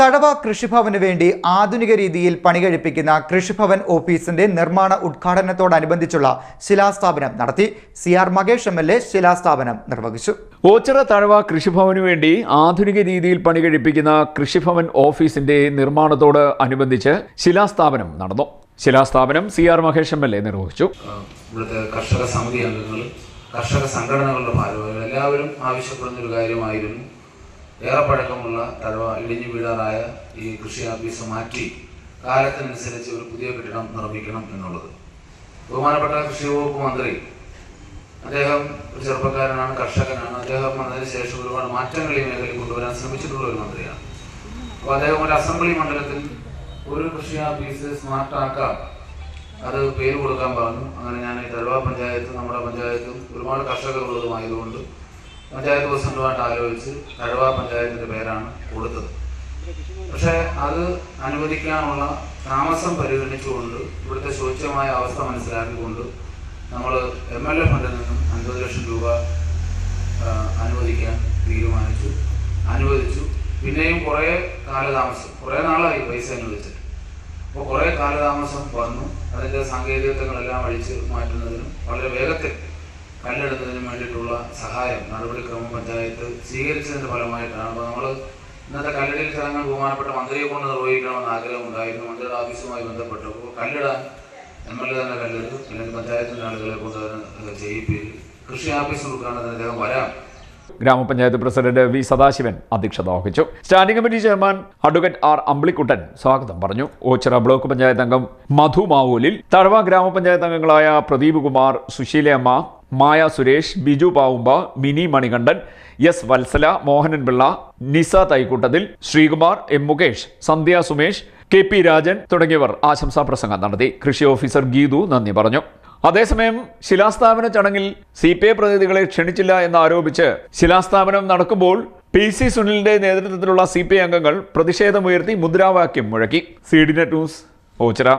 തഴവ കൃഷിഭവന് വേണ്ടി ആധുനിക രീതിയിൽ പണികഴിപ്പിക്കുന്ന കൃഷിഭവൻ ഓഫീസിന്റെ നിർമ്മാണ ഉദ്ഘാടനത്തോടനുബന്ധിച്ചുള്ള ശിലാസ്ഥാപനം നടത്തി C R Mahesh M L A ശിലാസ്ഥാപനം നിർവഹിച്ചു. ഓച്ചിറ തഴവ കൃഷിഭവനു വേണ്ടി ആധുനിക രീതിയിൽ പണി കഴിപ്പിക്കുന്ന കൃഷിഭവൻ ഓഫീസിന്റെ നിർമ്മാണത്തോട് അനുബന്ധിച്ച് ശിലാസ്ഥാപനം നടന്നു. ശിലാസ്ഥാപനം C R Mahesh M L A നിർവഹിച്ചു. ഇവിടുത്തെ കർഷക സമിതി അംഗങ്ങൾ കർഷക സംഘടനകളുടെ ഭാരവാഹികൾ എല്ലാവരും ആവശ്യപ്പെടുന്ന ഒരു കാര്യമായിരുന്നു. ഏറെ പഴക്കമുള്ള തഴവ ഇടിഞ്ഞു വീഴാറായ ഈ കൃഷി ആഫീസ് മാറ്റി കാലത്തിനനുസരിച്ച് ഒരു പുതിയ കെട്ടിടം നിർമ്മിക്കണം എന്നുള്ളത്. ബഹുമാനപ്പെട്ട കൃഷി വകുപ്പ് മന്ത്രി അദ്ദേഹം ഒരു ചെറുപ്പക്കാരനാണ് കർഷകനാണ്. അദ്ദേഹം വന്നതിന് ശേഷം ഒരുപാട് മാറ്റങ്ങൾ ഈ മേഖലയിൽ കൊണ്ടുവരാൻ ശ്രമിച്ചിട്ടുള്ള ഒരു മന്ത്രിയാണ്. അപ്പോൾ അദ്ദേഹം ഒരു അസംബ്ലി മണ്ഡലത്തിൽ ഒരു കൃഷി ഓഫീസ് സ്മാർട്ടാക്കാം അത് പേര് കൊടുക്കാൻ പറഞ്ഞു. അങ്ങനെ ഞാൻ ഈ തഴവ പഞ്ചായത്ത് നമ്മുടെ പഞ്ചായത്തും ഒരുപാട് കർഷകരുള്ളതുമായതുകൊണ്ട് പഞ്ചായത്ത് പ്രസിഡന്റുമായിട്ട് ആലോചിച്ച് കഴവ പഞ്ചായത്തിന്റെ പേരാണ് കൊടുത്തത്. പക്ഷെ അത് അനുവദിക്കാനുള്ള താമസം പരിഗണിച്ചുകൊണ്ട് ഇവിടുത്തെ ശോച്യമായ അവസ്ഥ മനസ്സിലാക്കിക്കൊണ്ട് നമ്മൾ എം എൽ എ ഫണ്ടിൽ നിന്നും അൻപത് ലക്ഷം രൂപ അനുവദിക്കാൻ തീരുമാനിച്ചു. അനുവദിച്ചു. പിന്നെയും കുറേ കാലതാമസം കുറേ നാളായി പൈസ അനുവദിച്ചിട്ട്. അപ്പോൾ കുറേ കാലതാമസം വന്നു. അതിന്റെ സാങ്കേതികത്വങ്ങളെല്ലാം അഴിച്ച് മാറ്റുന്നതിനും വളരെ വേഗത്തിൽ കല്ലെടുന്നതിനും വേണ്ടിയിട്ടുള്ള സഹായം നടപടിക്രമം പഞ്ചായത്ത് സ്വീകരിച്ചതിന്റെ ഫലമായിട്ടാണ്. അപ്പോൾ നമ്മൾ ഇന്നത്തെ കല്ലടിയിൽ ചടങ്ങ് ബഹുമാനപ്പെട്ട മന്ത്രിയെ കൊണ്ട് നിർവഹിക്കണമെന്ന് ആഗ്രഹം ഉണ്ടായിരുന്നു മന്ത്രിയുടെ ഓഫീസുമായി ബന്ധപ്പെട്ടപ്പോൾ കല്ലിടാൻ എം എൽ എ തന്നെ കല്ലെടുത്തു. അല്ലെങ്കിൽ പഞ്ചായത്തിന്റെ ആളുകളെ കൊണ്ട് തന്നെ ചെയ്യിപ്പിച്ച് കൃഷി ഓഫീസ് കൊടുക്കാണെന്ന് അദ്ദേഹം വരാം. ഗ്രാമപഞ്ചായത്ത് പ്രസിഡന്റ് വി സദാശിവൻ അധ്യക്ഷത വഹിച്ചു. Standing committee chairman advocate R Ambilikuttan സ്വാഗതം പറഞ്ഞു. ഓച്ചിറ ബ്ലോക്ക് പഞ്ചായത്ത് അംഗം മധു മാവൂലിൽ തഴവ ഗ്രാമപഞ്ചായത്ത് അംഗങ്ങളായ Pradeep Kumar Susheelayamma Maya Suresh Biju Pavumba Mini Manikandan S Vatsala Mohanan Pillai Nisa തൈക്കൂട്ടത്തിൽ Sreekumar M Mukesh Sandhya Sumesh K P Rajan തുടങ്ങിയവർ ആശംസാ പ്രസംഗം നടത്തി. കൃഷി ഓഫീസർ ഗീതു നന്ദി പറഞ്ഞു. അതേസമയം ശിലാസ്ഥാപന ചടങ്ങിൽ സി പി ഐ പ്രതിനിധികളെ ക്ഷണിച്ചില്ല എന്നാരോപിച്ച് ശിലാസ്ഥാപനം നടക്കുമ്പോൾ പി സി സുനിലിന്റെ നേതൃത്വത്തിലുള്ള സി പി ഐ അംഗങ്ങൾ പ്രതിഷേധമുയർത്തി മുദ്രാവാക്യം മുഴക്കി. C D net news Ochira.